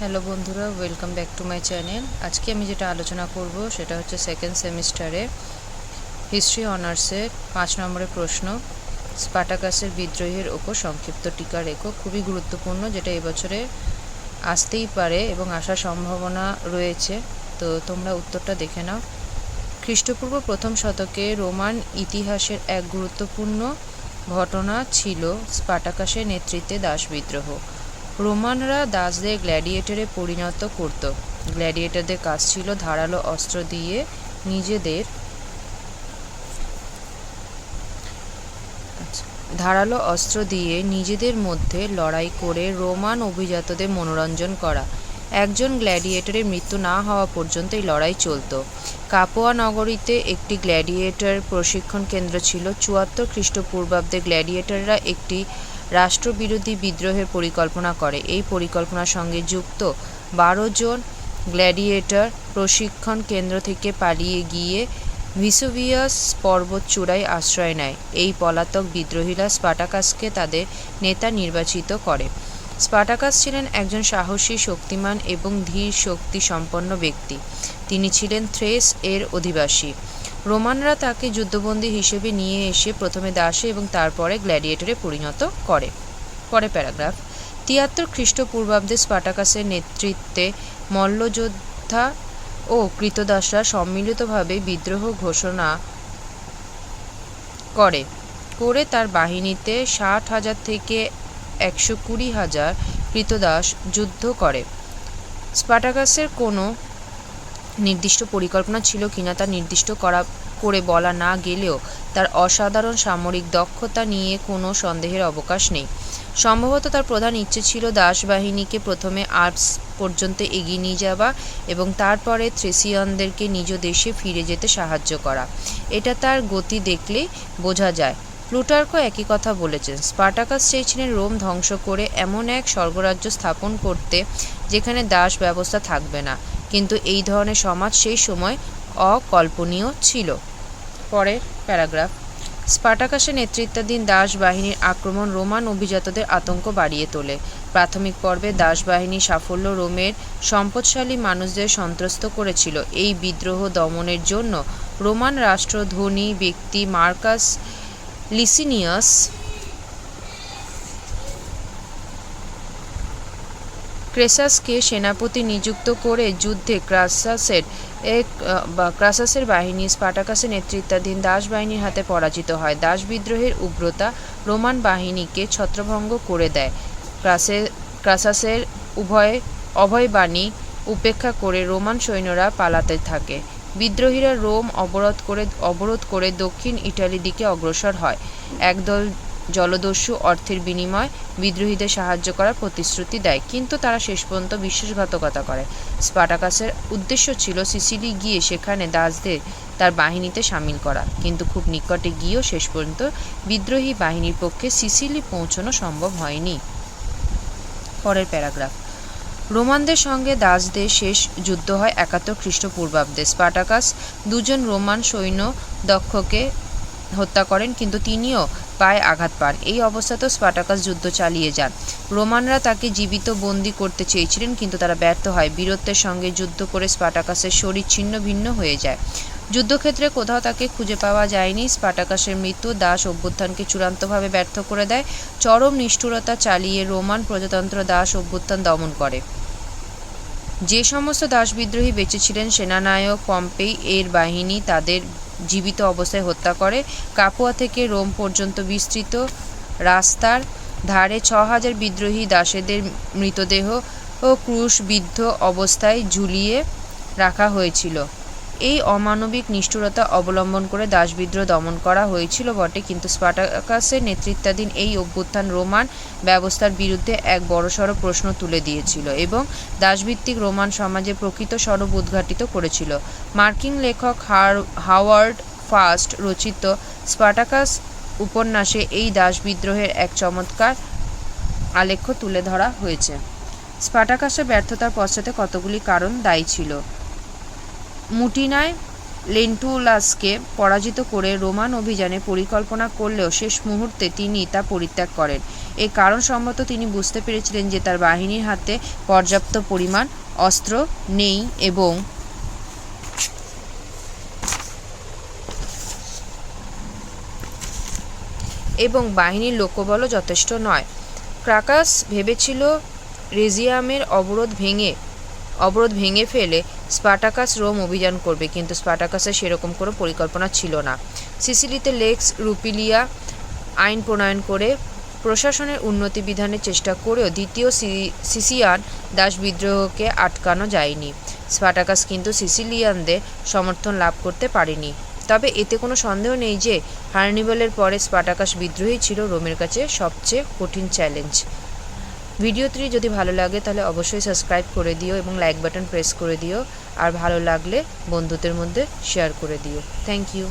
Hello বন্ধুরা welcome back to my channel আজকে আমি যেটা আলোচনা করব সেটা হচ্ছে সেকেন্ড সেমিস্টারে হিস্ট্রি অনার্সের পাঁচ নম্বরের প্রশ্ন, স্পাটাকাসের বিদ্রোহের ওপর সংক্ষিপ্ত টিকা রেখো। খুবই গুরুত্বপূর্ণ, যেটা এবছরে আসতেই পারে এবং আসার সম্ভাবনা রয়েছে। তো তোমরা উত্তরটা দেখে নাও। খ্রিস্টপূর্ব প্রথম শতকে রোমান ইতিহাসের এক গুরুত্বপূর্ণ ঘটনা ছিল স্পাটাকাসের নেতৃত্বে দাস বিদ্রোহ। রোমানরা দাসদের গ্ল্যাডিয়েটরে পরিণত করত। গ্ল্যাডিয়েটরদের কাজ ছিল ধারালো অস্ত্র দিয়ে নিজেদের আচ্ছা, ধারালো অস্ত্র দিয়ে নিজেদের মধ্যে লড়াই করে রোমান অভিজাতদের মনোরঞ্জন করা। একজন গ্ল্যাডিয়েটরের মৃত্যু না হওয়া পর্যন্ত এই লড়াই চলতো। কাপোয়া নগরীতে একটি গ্ল্যাডিয়েটর প্রশিক্ষণ কেন্দ্র ছিল। চুয়াত্তর খ্রিস্টপূর্বাব্দে গ্ল্যাডিয়েটররা একটি রাষ্ট্রবিরোধী বিদ্রোহের পরিকল্পনা করে। এই পরিকল্পনার সঙ্গে যুক্ত বারো জন গ্ল্যাডিয়েটর প্রশিক্ষণ কেন্দ্র থেকে পালিয়ে গিয়ে ভিসোভিয়াস পর্বত চূড়ায় আশ্রয় নেয়। এই পলাতক বিদ্রোহীরা স্পাটাকাসকে তাদের নেতা নির্বাচিত করে। স্পাটাকাস ছিলেন একজন সাহসী, শক্তিমান এবং ধীর শক্তি সম্পন্ন ব্যক্তি। তিনি ছিলেন থ্রেস এর অধিবাসী। রোমানরা তাকে যুদ্ধবন্দী হিসেবে নিয়ে এসে প্রথমে দাসে এবং তারপরে গ্ল্যাডিয়েটরে পরিণত করে। পরে প্যারাগ্রাফ। তিয়াত্তর খ্রিস্টপূর্বাব্দে স্পাটাকাসের নেতৃত্বে মল্লযোদ্ধা ও কৃতদাসরা সম্মিলিতভাবে বিদ্রোহ ঘোষণা করে। করে তার বাহিনীতে ষাট হাজার থেকে একশো কুড়ি হাজার কৃতদাস যুদ্ধ করে। স্পাটাকাসের কোনো নির্দিষ্ট পরিকল্পনা ছিল কিনা তা নির্দিষ্ট করা, করে বলা না গেলেও তার অসাধারণ সামরিক দক্ষতা নিয়ে কোনো সন্দেহের অবকাশ নেই। সম্ভবত তার প্রধান ইচ্ছে ছিল দাস বাহিনীকে প্রথমে আর্পস পর্যন্ত এগিয়ে নিয়ে যাওয়া এবং তারপরে থ্রেসিয়ানদেরকে নিজ দেশে ফিরে যেতে সাহায্য করা। এটা তার গতি দেখলে বোঝা যায়। প্লুটার্কও একই কথা বলেছেন। স্পার্টাকাস চেয়েছিলেন রোম ধ্বংস করে এমন এক স্বর্গরাজ্য স্থাপন করতে যেখানে দাস ব্যবস্থা থাকবে না। কিন্তু এই ধরনের সমাজ সেই সময় অকল্পনীয় ছিল। পরের প্যারাগ্রাফ। স্পাটাকাসের নেতৃত্বাধীন দাস বাহিনীর আক্রমণ রোমান অভিজাতদের আতঙ্ক বাড়িয়ে তোলে। প্রাথমিক পর্বে দাস বাহিনীর সাফল্য রোমের সম্পদশালী মানুষদের সন্ত্রস্ত করেছিল। এই বিদ্রোহ দমনের জন্য রোমান রাষ্ট্র ধনী ব্যক্তি মার্কাস লিসিনিয়াস ক্রেসাসকে সেনাপতি নিযুক্ত করে যুদ্ধে ক্রাসাসের এক ক্রাসাসের বাহিনী স্পাটাকাসের নেতৃত্বাধীন দাস বাহিনীর হাতে পরাজিত হয়। দাস বিদ্রোহের উগ্রতা রোমান বাহিনীকে ছত্রভঙ্গ করে দেয়। ক্রাসে ক্রাসাসের উভয় অভয়বাণী উপেক্ষা করে রোমান সৈন্যরা পালাতে থাকে। বিদ্রোহীরা রোম অবরোধ করে অবরোধ করে দক্ষিণ ইটালির দিকে অগ্রসর হয়। একদল জলদস্যু অর্থের বিনিময় বিদ্রোহীদের সাহায্য করার প্রতিশ্রুতি দেয়, কিন্তু তারা শেষ পর্যন্ত বিশ্বাসঘাতকতা করে। স্পাটাকাসের উদ্দেশ্য ছিল সিসিলি গিয়ে সেখানে দাসদের তার বাহিনীতে সামিল করা, কিন্তু খুব নিকটে গিয়েও শেষ পর্যন্ত বিদ্রোহী বাহিনীর পক্ষে সিসিলি পৌঁছানো সম্ভব হয়নি। পরের প্যারাগ্রাফ। রোমানদের সঙ্গে দাসদের শেষ যুদ্ধ হয় একাত্তর খ্রিস্টপূর্বাব্দে। স্পাটাকাস দুজন রোমান সৈন্য দক্ষকে হত্যা করেন, কিন্তু তিনিও পায়ে আঘাত পান। এই অবস্থাতেও স্পাটাকাস যুদ্ধ চালিয়ে যান। রোমানরা তাকে জীবিত বন্দি করতে চেয়েছিলেন, কিন্তু তারা ব্যর্থ হয়। বীরত্বের সঙ্গে যুদ্ধ করে স্পাটাকাসের শরীর ছিন্ন ভিন্ন হয়ে যায়। যুদ্ধক্ষেত্রে কোথাও তাকে খুঁজে পাওয়া যায়নি। স্পাটাকাসের মৃত্যু দাস অভ্যুত্থানকে চূড়ান্তভাবে ব্যর্থ করে দেয়। চরম নিষ্ঠুরতা চালিয়ে রোমান প্রজাতন্ত্র দাস অভ্যুত্থান দমন করে। যে সমস্ত দাস বিদ্রোহী বেঁচেছিলেন সেনানায়ক পম্পেই এর বাহিনী তাদের জীবিত অবস্থায় হত্যা করে। কাপুয়া থেকে রোম পর্যন্ত বিস্তৃত রাস্তার ধারে ছ হাজার বিদ্রোহী দাসেদের মৃতদেহ ও ক্রুশবিদ্ধ অবস্থায় ঝুলিয়ে রাখা হয়েছিল। এই অমানবিক নিষ্ঠুরতা অবলম্বন করে দাসবিদ্রোহ দমন করা হয়েছিল বটে, কিন্তু স্পাটাকাসের নেতৃত্বাধীন এই অভ্যুত্থান রোমান ব্যবস্থার বিরুদ্ধে এক বড়সড় প্রশ্ন তুলে দিয়েছিল এবং দাসভিত্তিক রোমান সমাজে প্রকৃত স্বরূপ উদ্ঘাটিত করেছিল। মার্কিন লেখক হার হাওয়ার্ড ফাস্ট রচিত স্পাটাকাস উপন্যাসে এই দাস বিদ্রোহের এক চমৎকার আলেখ্য তুলে ধরা হয়েছে। স্পাটাকাসের ব্যর্থতার পশ্চাতে কতগুলি কারণ দায়ী ছিল? মুটিনায় লেন্টুলাসকে পরাজিত করে রোমান অভিযানে পরিকল্পনা করলেও শেষ মুহূর্তে তিনি তা পরিত্যাগ করেন। এ কারণ সম্মত তিনি বুঝতে পেরেছিলেন যে তার বাহিনীর হাতে পর্যাপ্ত পরিমাণ অস্ত্র নেই এবং এবং বাহিনীর লোকবলও যথেষ্ট নয়। ক্রাকাস ভেবেছিল রেজিয়ামের অবরোধ ভেঙে অবরোধ ভেঙে ফেলে স্পাটাকাস রোম অভিযান করবে, কিন্তু স্পাটাকাসের সেরকম কোনো পরিকল্পনা ছিল না। সিসিলিতে লেক্স রুপিলিয়া আইন প্রণয়ন করে প্রশাসনের উন্নতি বিধানের চেষ্টা করেও দ্বিতীয় সিসিয়ান দাস বিদ্রোহকে আটকানো যায়নি। স্পাটাকাস কিন্তু সিসিলিয়ানদের সমর্থন লাভ করতে পারেনি। তবে এতে কোনো সন্দেহ নেই যে হার্নিবলের পরে স্পাটাকাস বিদ্রোহী ছিল রোমের কাছে সবচেয়ে কঠিন চ্যালেঞ্জ। ভিডিওটি যদি ভালো লাগে তাহলে অবশ্যই সাবস্ক্রাইব করে দিও এবং লাইক বাটন প্রেস করে দিও। আর ভালো লাগলে বন্ধুদের মধ্যে শেয়ার করে দিও। Thank you